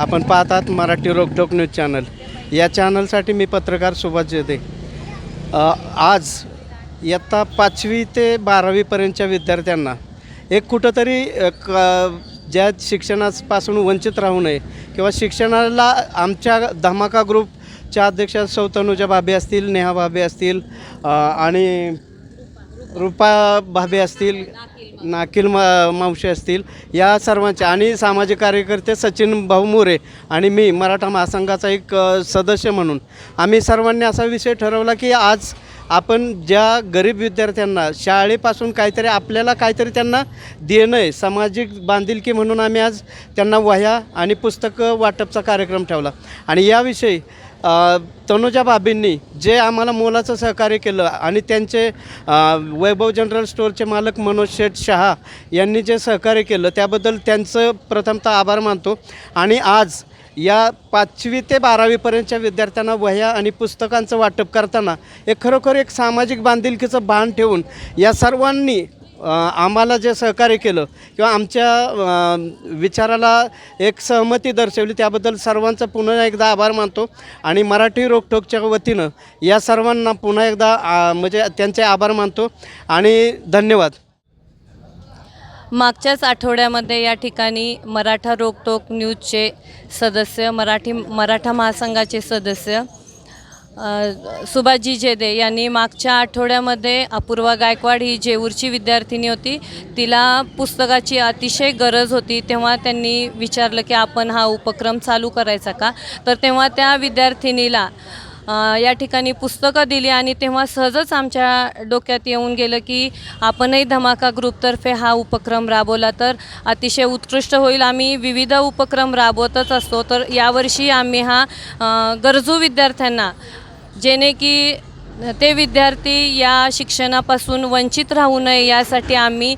आपण पाहतात मराठी रोकटोक न्यूज चॅनल. या चॅनलसाठी मी पत्रकार सुभाष जेदे. आज इयत्ता पाचवी ते बारावीपर्यंतच्या विद्यार्थ्यांना एक कुठंतरी क ज्या शिक्षणापासून वंचित राहू नये किंवा शिक्षणाला आमच्या धमाका ग्रुपच्या अध्यक्षा सौ तनुजा असतील नेहा भाभी असतील आणि रूपा भाभी असतील नाकील मा मावशी असतील या सर्वांचे आणि सामाजिक कार्यकर्ते सचिन भाऊ मोरे आणि मी मराठा महासंघाचा एक सदस्य म्हणून. आम्ही सर्वांनी असा विषय ठरवला की आज आपण ज्या गरीब विद्यार्थ्यांना शाळेपासून काहीतरी आपल्याला काहीतरी त्यांना देणं आहे सामाजिक बांधिलकी म्हणून आम्ही आज त्यांना वह्या आणि पुस्तकं वाटपचा कार्यक्रम ठेवला. आणि याविषयी तनुजा बाबींनी जे आम्हाला मोलाचं सहकार्य केलं आणि त्यांचे वैभव जनरल स्टोअरचे मालक मनोज शेठ शहा यांनी जे सहकार्य केलं त्याबद्दल त्यांचं प्रथमतः आभार मानतो. आणि आज या पाचवी ते बारावीपर्यंतच्या विद्यार्थ्यांना वह्या आणि पुस्तकांचं वाटप करताना एक खरोखर एक सामाजिक बांधिलकीचं भान ठेवून या सर्वांनी आम्हाला जे सहकार्य केलं किंवा आमच्या विचाराला एक सहमती दर्शवली त्याबद्दल सर्वांचा पुन्हा एकदा आभार मानतो. आणि मराठी रोकटोकच्या वतीनं या सर्वांना पुन्हा एकदा म्हणजे त्यांचे आभार मानतो आणि धन्यवाद. मागच्याच आठवड्यामध्ये या ठिकाणी मराठा रोकटोक न्यूजचे सदस्य मराठी मराठा महासंघाचे सदस्य सुभाजी जेदे यांनी मागच्या आठवड्यामध्ये अपूर्वा गायकवाड ही जेऊरची विद्यार्थिनी होती तिला पुस्तकाची अतिशय गरज होती. तेव्हा त्यांनी विचारलं की आपण हा उपक्रम चालू करायचा का? तर तेव्हा त्या विद्यार्थिनीला या ठिकाणी पुस्तकं दिली आणि तेव्हा सहजच आमच्या डोक्यात येऊन गेलं की आपणही धमाका ग्रुपतर्फे हा उपक्रम राबवला तर अतिशय उत्कृष्ट होईल. आम्ही विविध उपक्रम राबवतच असतो. तर यावर्षी आम्ही हा गरजू विद्यार्थ्यांना जेणे की ते विद्यार्थी या शिक्षणापासून वंचित राहू नये यासाठी आम्ही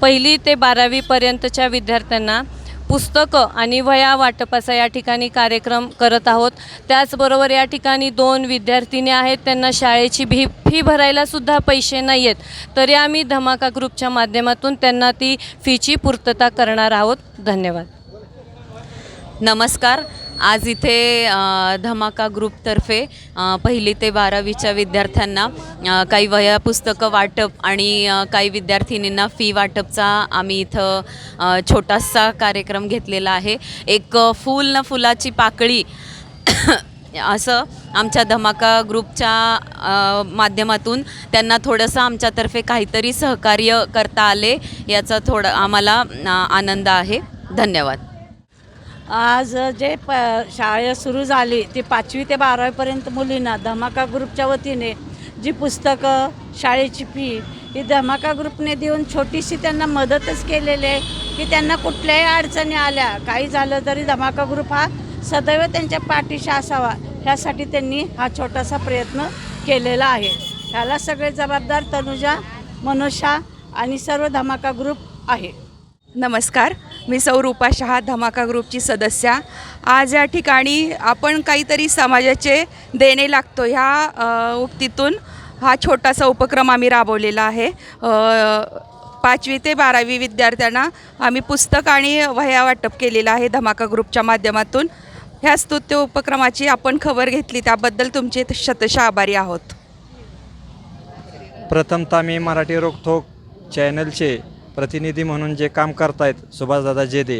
पहिली ते बारावीपर्यंतच्या विद्यार्थ्यांना पुस्तकं आणि वह्या वाटपाचा या ठिकाणी कार्यक्रम करत आहोत. त्याचबरोबर या ठिकाणी दोन विद्यार्थिनी आहेत त्यांना शाळेची भी फी भरायलासुद्धा पैसे नाही आहेत तरी आम्ही धमाका ग्रुपच्या माध्यमातून त्यांना ती फीची पूर्तता करणार आहोत. धन्यवाद. नमस्कार. आज इथे धमाका ग्रुपतर्फे पहिली ते बारावीच्या विद्यार्थ्यांना काही वह्या पुस्तकं वाटप आणि काही विद्यार्थिनींना फी वाटपचा आम्ही इथं छोटासा कार्यक्रम घेतलेला आहे. एक फूल न फुलाची पाकळी असं आमच्या धमाका ग्रुपच्या माध्यमातून त्यांना थोडंसं आमच्यातर्फे काहीतरी सहकार्य करता आले याचा थोडा आम्हाला आनंद आहे. धन्यवाद. आज जे प शाळा सुरू झाली ती पाचवी ते बारावीपर्यंत मुलींना धमाका ग्रुपच्या वतीने जी पुस्तकं शाळेची फी ही धमाका ग्रुपने देऊन छोटीशी त्यांना मदतच केलेली आहे की त्यांना कुठल्याही अडचणी आल्या काही झालं तरी धमाका ग्रुप हा सदैव त्यांच्या पाठीशी असावा. ह्यासाठी त्यांनी हा छोटासा प्रयत्न केलेला आहे. ह्याला सगळे जबाबदार तनुजा मनुषा आणि सर्व धमाका ग्रुप आहे. नमस्कार. मी सौ रूपा शहा धमाका ग्रुपची सदस्या. आज या ठिकाणी आपण काहीतरी समाजाचे देणे लागतो ह्या उक्तीतून. हा छोटासा उपक्रम आम्ही राबवलेला आहे. पाचवी ते बारावी विद्यार्थ्यांना आम्ही पुस्तक आणि वह्या वाटप केलेलं आहे धमाका ग्रुपच्या माध्यमातून. ह्या स्तुत्य उपक्रमाची आपण खबर घेतली त्याबद्दल तुमचे शतशः आभारी आहोत. प्रथमतः मी मराठी रोखोक चॅनलचे प्रतिनिधी म्हणून जे काम करतायत सुभाषदादा जेदे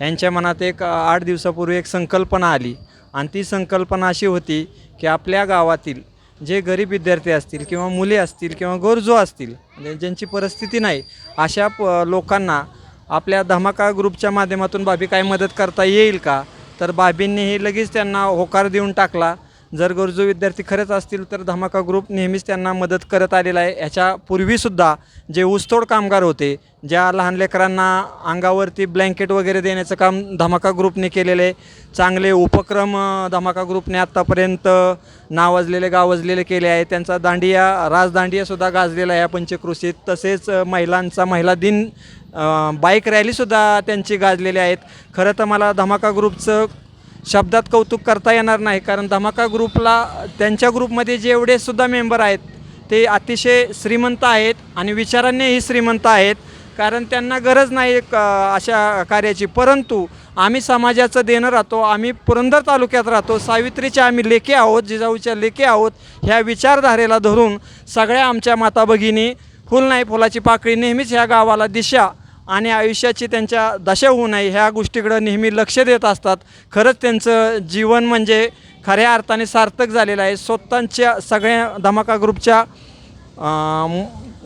यांच्या मनात एक आठ दिवसापूर्वी एक संकल्पना आली. आणि ती संकल्पना अशी होती की आपल्या गावातील जे गरीब विद्यार्थी असतील किंवा मुले असतील किंवा गरजू असतील म्हणजे ज्यांची परिस्थिती नाही अशा प लोकांना आपल्या धमाका ग्रुपच्या माध्यमातून बाबी काय मदत करता येईल का? तर बाबींनी हे लगेच त्यांना होकार देऊन टाकला. जर गरजू विद्यार्थी खरंच असतील तर धमाका ग्रुप नेहमीच त्यांना मदत करत आलेला आहे. ह्याच्यापूर्वीसुद्धा जे ऊसतोड कामगार होते ज्या लहान लेकरांना अंगावरती ब्लँकेट वगैरे देण्याचं काम धमाका ग्रुपने केलेलं आहे. चांगले उपक्रम धमाका ग्रुपने आत्तापर्यंत नावाजलेले गावजलेले केले आहे त्यांचा दांडिया राजदांडियासुद्धा गाजलेला आहे या तसेच महिलांचा महिला दिन बाईक रॅलीसुद्धा त्यांची गाजलेली आहेत. खरं तर मला धमाका ग्रुपचं शब्दात कौतुक करता येणार नाही कारण धमाका ग्रुपला त्यांच्या ग्रुपमध्ये जेवढे सुद्धा मेंबर आहेत ते अतिशय श्रीमंत आहेत आणि विचारांनीही श्रीमंत आहेत. कारण त्यांना गरज नाही एक, अशा कार्याची. परंतु आम्ही समाजाचं देणं राहतो आम्ही पुरंदर तालुक्यात राहतो. सावित्रीच्या आम्ही लेखे आहोत जिजाऊच्या लेखे आहोत. ह्या विचारधारेला धरून सगळ्या आमच्या माता भगिनी फुल नाही फुलाची पाकळी नेहमीच ह्या गावाला दिशा आणि आयुष्याची त्यांच्या दशा होऊ नये ह्या गोष्टीकडं नेहमी लक्ष देत असतात. खरंच त्यांचं जीवन म्हणजे खऱ्या अर्थाने सार्थक झालेलं आहे. स्वतःच्या सगळ्या धमाका ग्रुपच्या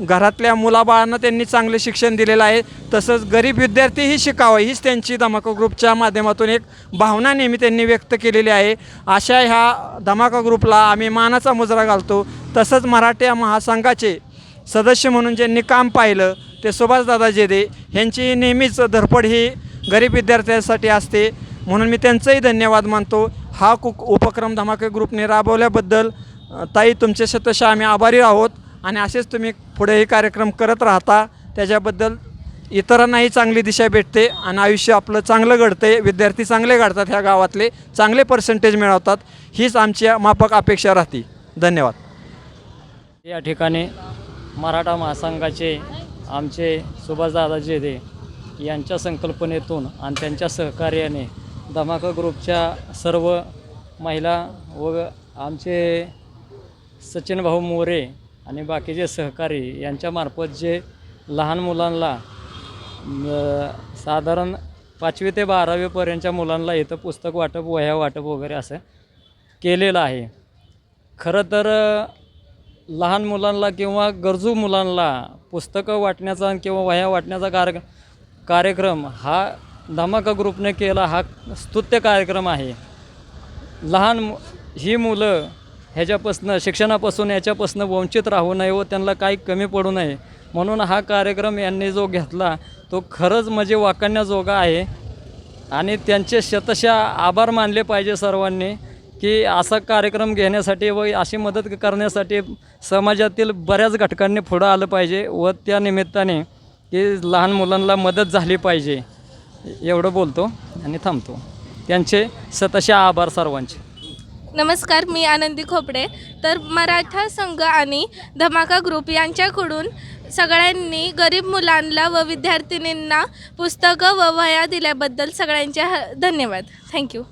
घरातल्या मुलाबाळांना त्यांनी चांगले शिक्षण दिलेलं आहे. तसंच गरीब विद्यार्थीही शिकावं हीच त्यांची धमाका ग्रुपच्या माध्यमातून एक भावना नेहमी त्यांनी व्यक्त केलेली आहे. अशा ह्या धमाका ग्रुपला आम्ही मानाचा मुजरा घालतो. तसंच मराठ्या महासंघाचे सदस्य म्हणून ज्यांनी काम पाहिलं ते सुभाषदादा जेदे ह्यांची नेहमीच धडपड ही गरीब विद्यार्थ्यांसाठी असते. म्हणून मी त्यांचंही धन्यवाद मानतो. हा कु उपक्रम धमाके ग्रुपने राबवल्याबद्दल ताई तुमचे शतशः आम्ही आभारी आहोत. आणि असेच तुम्ही पुढेही कार्यक्रम करत राहता. त्याच्याबद्दल इतरांनाही चांगली दिशा भेटते आणि आयुष्य आपलं चांगलं घडते. विद्यार्थी चांगले घडतात ह्या गावातले. चांगले पर्सेंटेज मिळवतात. हीच आमची माफक अपेक्षा राहते. धन्यवाद. या ठिकाणी मराठा महासंघाचे आमचे सुभाषदादा जेदे यांच्या संकल्पनेतून आणि त्यांच्या सहकार्याने धमाका ग्रुपच्या सर्व महिला व आमचे सचिन भाऊ मोरे आणि बाकीचे सहकारी यांच्यामार्फत जे लहान मुलांना साधारण पाचवी ते बारावीपर्यंतच्या मुलांना इथं पुस्तक वाटप वह्या वाटप वगैरे असं केलेलं आहे. खरं तर लहान मुलांना किंवा गरजू मुलांना पुस्तकं वाटण्याचा किंवा वह्या वाटण्याचा कार कार्यक्रम हा धमाका ग्रुपने केला हा स्तुत्य कार्यक्रम आहे. लहान मु ही मुलं ह्याच्यापासनं शिक्षणापासून याच्यापासनं वंचित राहू नये व त्यांना काही कमी पडू नये म्हणून हा कार्यक्रम यांनी जो घेतला तो खरंच म्हणजे वाकण्याजोगा आहे. आणि त्यांचे शतशः आभार मानले पाहिजे सर्वांनी. की असा कार्यक्रम घेण्यासाठी व अशी मदत करण्यासाठी समाजातील बऱ्याच घटकांनी पुढं आलं पाहिजे व त्या निमित्ताने की लहान मुलांना मदत झाली पाहिजे. एवढं बोलतो आणि थांबतो. त्यांचे सतसे आभार सर्वांचे. नमस्कार मी आनंदी खोपडे. तर मराठा संघ आणि धमाका ग्रुप यांच्याकडून सगळ्यांनी गरीब मुलांना व विद्यार्थिनींना पुस्तकं व वह्या दिल्याबद्दल सगळ्यांचे ह- धन्यवाद. थँक्यू